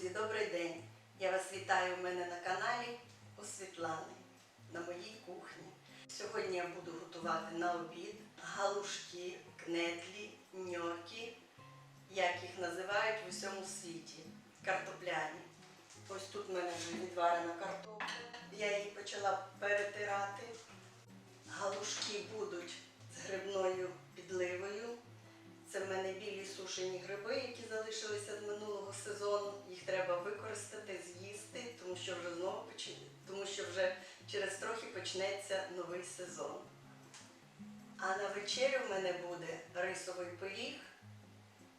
Друзі, добрий день! Я вас вітаю в мене на каналі у Світлани на моїй кухні. Сьогодні я буду готувати на обід галушки, кнедлі, ньокі, як їх називають в усьому світі. Картопляні. Ось тут в мене вже відварена картопля. Я її почала перетирати. Галушки будуть з грибною використати, з'їсти, тому що вже знову тому що вже через трохи почнеться новий сезон. А на вечерю в мене буде рисовий пиріг.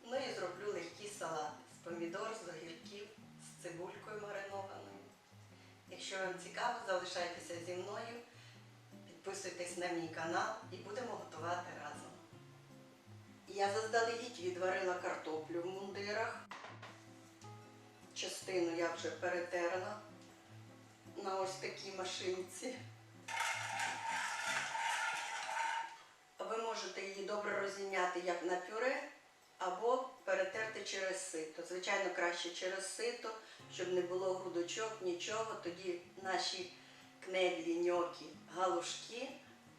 Ну і зроблю легкий салат з помідор, з огірків, з цибулькою маринованою. Якщо вам цікаво, залишайтеся зі мною, підписуйтесь на мій канал і будемо готувати разом. Я заздалегідь відварила картоплю в мундирах. Частину я вже перетерла на ось такій машинці. Ви можете її добре розім'яти як на пюре, або перетерти через сито. Звичайно, краще через сито, щоб не було грудочок, нічого. Тоді наші кнедлі, ньокі, галушки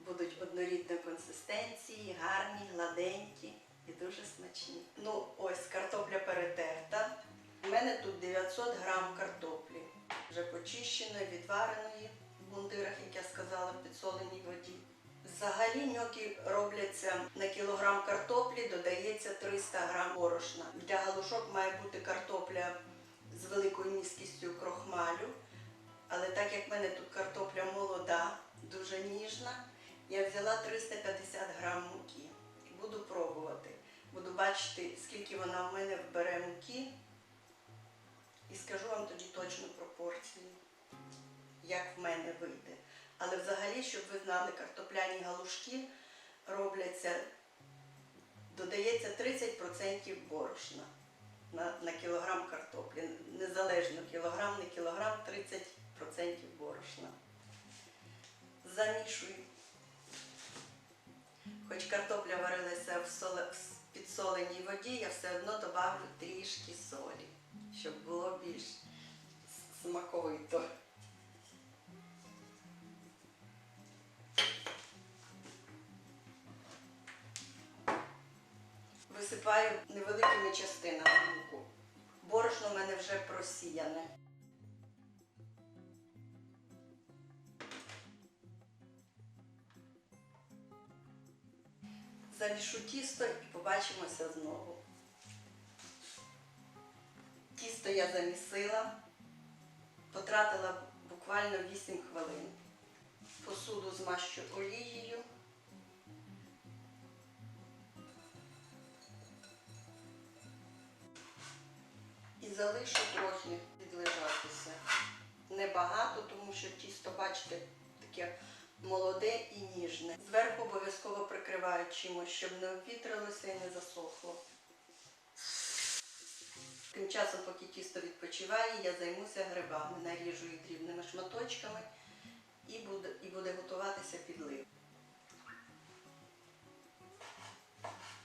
будуть однорідної консистенції, гарні, гладенькі і дуже смачні. Ну, ось картопля вже почищеної, відвареної в мундирах, як я сказала, в підсоленій воді. Взагалі ньокі робляться на кілограм картоплі, додається 300 грам борошна. Для галушок має бути картопля з великою місткістю крохмалю. Але так як в мене тут картопля молода, дуже ніжна, я взяла 350 грам муки. Буду пробувати. Буду бачити, скільки вона в мене вбере муки. Як в мене вийде. Але взагалі, щоб ви знали, картопляні галушки робляться, додається 30% борошна на, на кілограм картоплі. Незалежно кілограм, не кілограм, 30% борошна. Замішую. Хоч картопля варилася в, соле, в підсоленій воді, я все одно додавлю трішки солі, щоб було більш смаковито. Висипаю невеликими частинами муку. Борошно в мене вже просіяне. Замішу тісто і побачимося знову. Тісто я замісила, потратила буквально 8 хвилин. Посуду змащу олією. Залишу трохи відлежатися. Небагато, тому що тісто, бачите, таке молоде і ніжне. Зверху обов'язково прикриваю чимось, щоб не обвітрилося і не засохло. Тим часом, поки тісто відпочиває, я займуся грибами. Наріжу їх дрібними шматочками і буде, і буде готуватися підлив.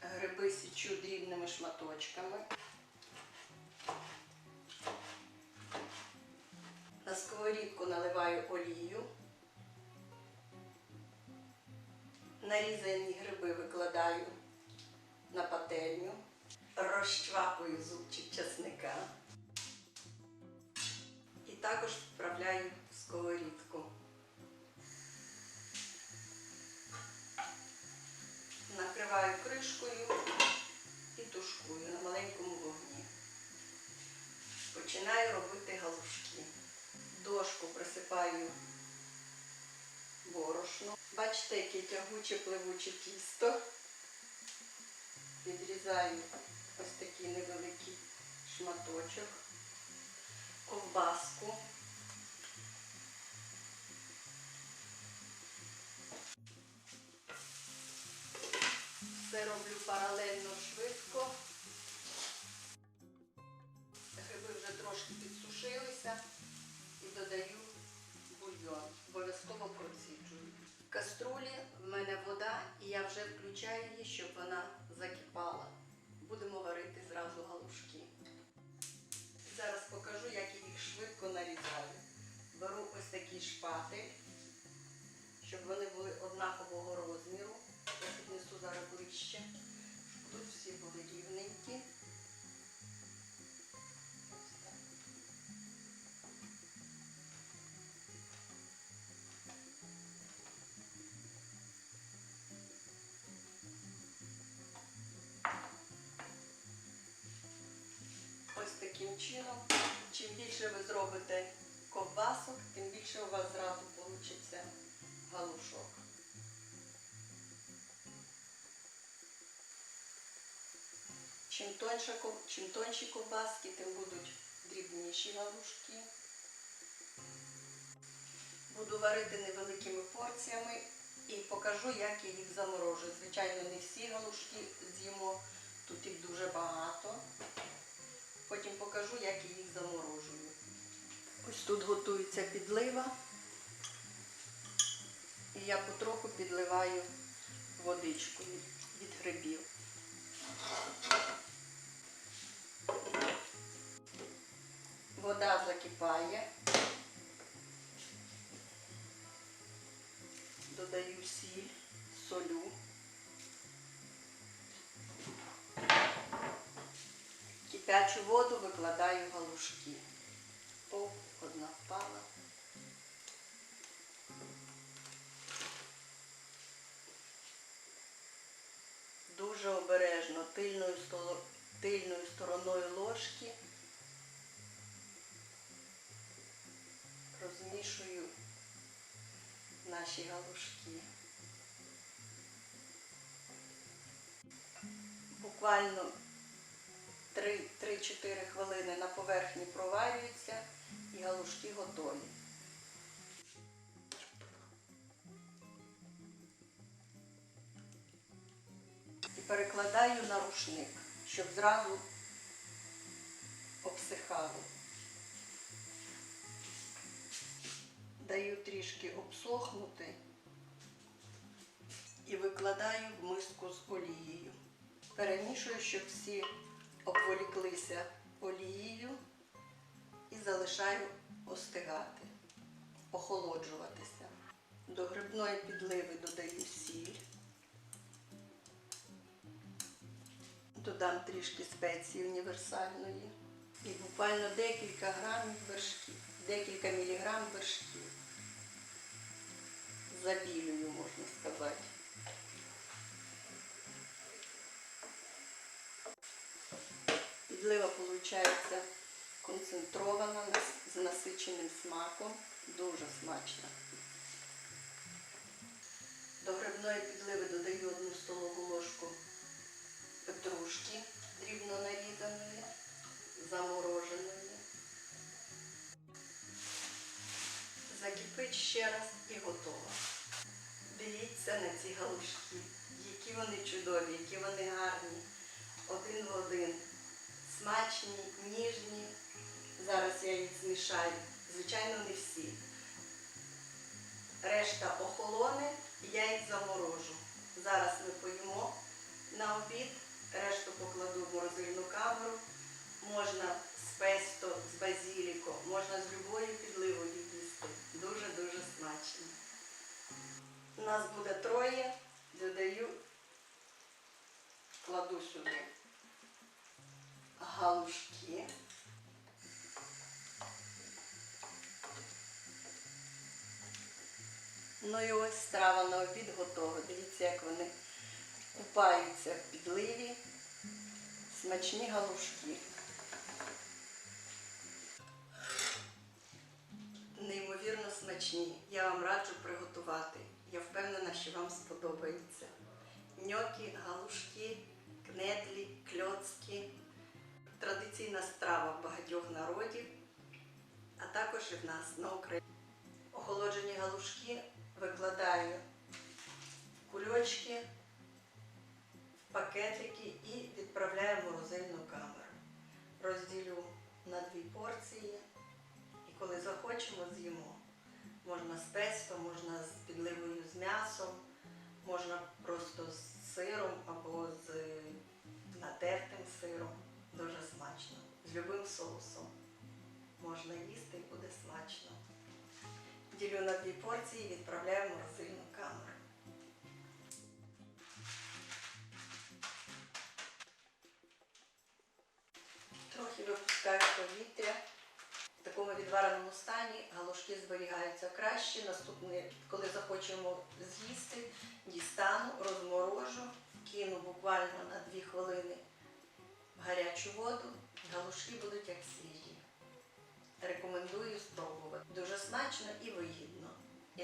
Гриби січу дрібними шматочками. Сковорідку наливаю олію. Нарізані гриби викладаю на пательню, розчвапую зубчик часника і також вправляю в сковорідку. Накриваю кришкою і тушкую на маленькому вогні. Починаю робити галушки. Дошку присипаю борошно. Бачите, яке тягуче пливуче тісто. Відрізаю ось такий невеликий шматочок, ковбаску. Все роблю паралельно швидко. Гриби вже трошки підсушилися додаю бульйон, обов'язково просіджую. В каструлі в мене вода і я вже включаю її, щоб вона закипала. Будемо варити зразу галушки. Зараз покажу, як я їх швидко нарізаю. Беру ось такі шпати, щоб вони були однакового розміру. Я піднесу зараз ближче. Таким чином. Чим більше ви зробите ковбасок, тим більше у вас зразу вийде галушок. Чим, тоньше, чим тонші ковбаски, тим будуть дрібніші галушки. Буду варити невеликими порціями і покажу, як я їх заморожую. Звичайно, не всі галушки з'їмо, тут їх дуже багато. Потім покажу, як я їх заморожую. Ось тут готується підлива. І я потроху підливаю водичку від, від грибів. Вода закипає. Додаю сіль, солю. Кипячу воду викладаю галушки. О, одна впала. Дуже обережно тильною, тильною стороною ложки розмішую наші галушки. Буквально 3-4 хвилини на поверхні проварюються і галушки готові. І перекладаю на рушник, щоб зразу обсихало. Даю трішки обсохнути і викладаю в миску з олією. Перемішую, щоб всі обволіклися олією і залишаю остигати, охолоджуватися. До грибної підливи додаю сіль. Додам трішки спеції універсальної і буквально декілька грамів вершків, декілька міліграм вершків. Забілюю, можна сказати. Підлива виходить концентрована, з насиченим смаком, дуже смачна. До грибної підливи додаю одну столову ложку петрушки дрібно нарізаної, замороженої. Закипить ще раз і готово. Дивіться на ці галушки, які вони чудові, які вони гарні, один в один, смачні, ніжні. Зараз я їх змішаю. Звичайно, не всі. Решта охолоне, я їх заморожу. Зараз ми поїмо на обід, решту покладу в морозильну камеру. Можна з песто, з базіліком, можна з любою підливою їсти. Дуже-дуже смачно. У нас буде троє, додаю, кладу сюди галушки. Ну і ось страва на обід готова. Дивіться, як вони купаються в підливі. Смачні галушки. Неймовірно смачні. Я вам раджу приготувати. Я впевнена, що вам сподобається. Ньокі, галушки, кнедлі, і в нас на Україні. Охолоджені галушки викладаю в кульочки, в пакетики і відправляю в морозильну камеру. Розділю на дві порції і коли захочемо, з'їмо. Можна з песто, можна з підливою з м'ясом, можна просто з сиром або з натертим сиром. Дуже смачно. З любим соусом. Можна їсти і буде смачно. ділю на дві порції і відправляю в морозильну камеру. Трохи випускаю повітря. В такому відвареному стані галушки зберігаються краще. Наступне, коли захочемо з'їсти, дістану, розморожу, кину буквально на 2 хвилини в гарячу воду. Галушки будуть як свіжі.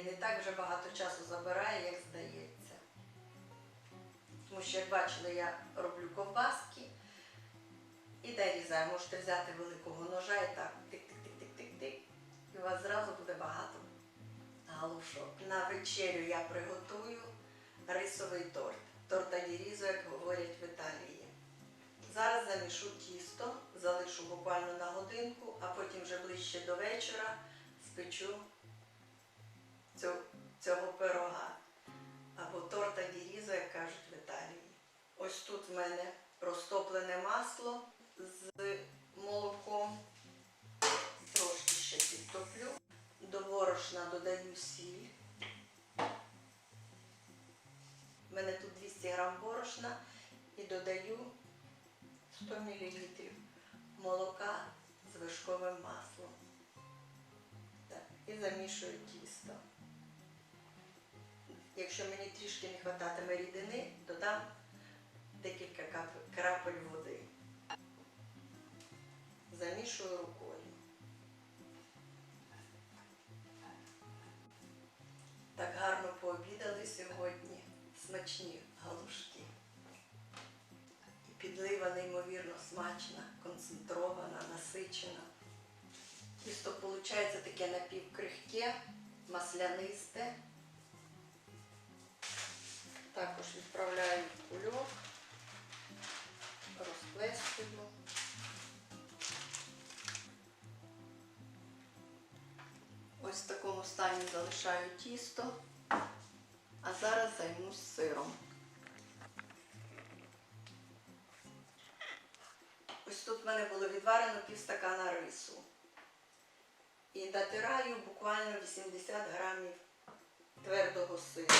І не так вже багато часу забирає, як здається. Тому що, як бачили, я роблю ковбаски і дорізаю. Можете взяти великого ножа і так тик-тик-тик-тик-тик-тик. І у вас зразу буде багато галушок. На вечерю я приготую рисовий торт. Торта дірізо, як говорять в Італії. Зараз замішу тісто, залишу буквально на годинку, а потім вже ближче до вечора спечу цього пирога. Або торта дірізо, як кажуть в Італії. Ось тут в мене розтоплене масло з молоком. Трошки ще підтоплю. До борошна додаю сіль. У мене тут 200 грам борошна і додаю 100 мл молока з вершковим маслом. Так, і замішую тісто. Якщо мені трішки не вистачатиме рідини, додам декілька крапель води. Замішую рукою. Так гарно пообідали сьогодні. Смачні галушки. І підлива неймовірно смачна, концентрована, насичена. Тісто виходить таке напівкрихке, маслянисте. Стані залишаю тісто, а зараз займусь сиром. Ось тут в мене було відварено півстакана рису. І натираю буквально 80 грамів твердого сиру.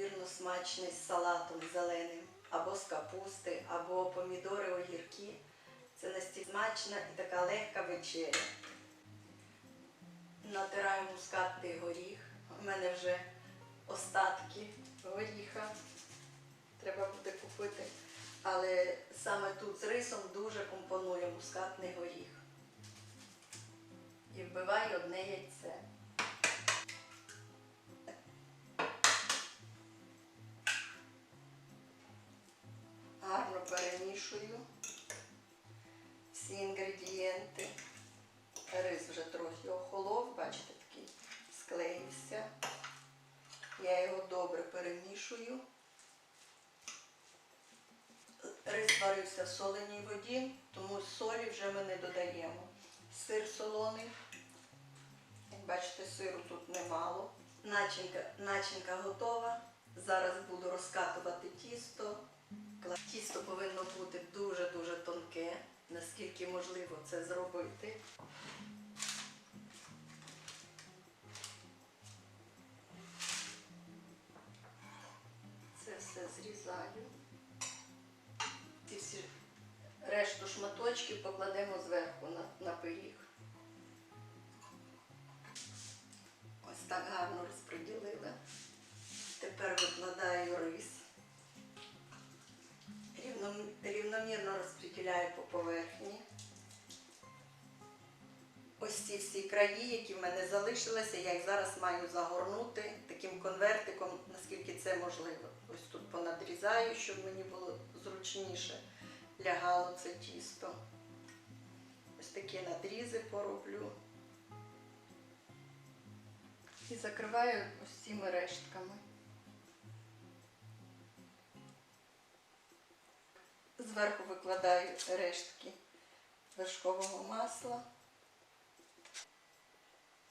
Вірно смачний з салатом зеленим, або з капусти, або помідори, огірки. Це настільки смачна і така легка вечеря. Натираю мускатний горіх. У мене вже остатки горіха. Треба буде купити. Але саме тут з рисом дуже компонує мускатний горіх. І вбиваю одне яйце. Гарно перемішую перемішую. Рис варився в соленій воді, тому солі вже ми не додаємо. Сир солоний. Як бачите, сиру тут немало. Начинка, начинка готова. Зараз буду розкатувати зрізаю. Ці всі решту шматочків покладемо зверху на, на пиріг. Ось так гарно розподілила. Тепер викладаю рис. Рівном- рівномірно розподіляю по поверхні. Ось ці всі краї, які в мене залишилися, я їх зараз маю загорнути таким конвертиком, наскільки це можливо. Ось тут понадрізаю, щоб мені було зручніше лягало це тісто. Ось такі надрізи пороблю. І закриваю ось цими рештками. Зверху викладаю рештки вершкового масла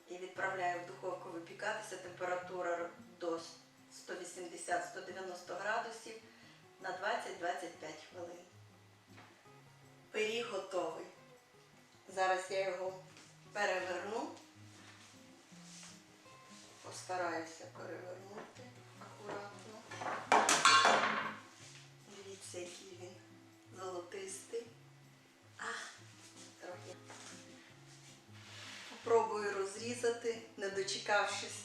і відправляю в духовку випікатися. Температура до 180-190 градусів на 20-25 хвилин. Пиріг готовий. Зараз я його переверну. Постараюся перевернути акуратно. Дивіться, який він золотистий. Попробую не дочекавшись,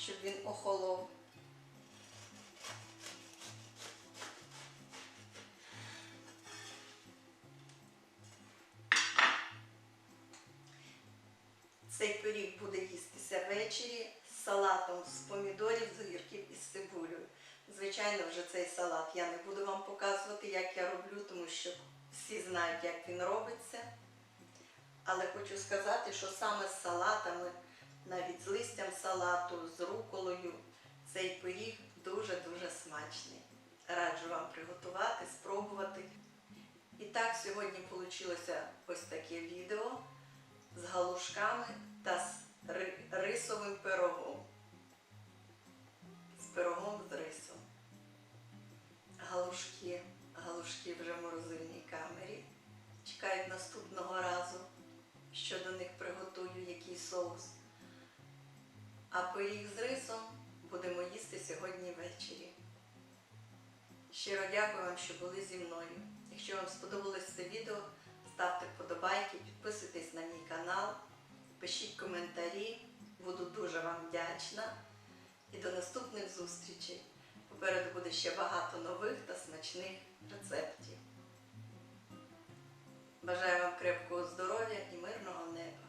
щоб він охолов. Цей пиріг буде їстися ввечері з салатом з помідорів, з огірків і з цибулею. Звичайно, вже цей салат я не буду вам показувати, як я роблю, тому що всі знають, як він робиться. Але хочу сказати, що саме з салатами, навіть з листям салату, з руколою, цей пиріг дуже-дуже смачний. Раджу вам приготувати, спробувати. І так, сьогодні вийшло ось таке відео з галушками та з рисовим пирогом. З пирогом з рисом. Галушки, галушки вже в морозильній камері. Чекають наступного разу, що до них приготую, який соус. А пиріг з рисом будемо їсти сьогодні ввечері. Щиро дякую вам, що були зі мною. Якщо вам сподобалось це відео, ставте вподобайки, підписуйтесь на мій канал, пишіть коментарі. Буду дуже вам вдячна. І до наступних зустрічей. Попереду буде ще багато нових та смачних рецептів. Бажаю вам крепкого здоров'я і мирного неба.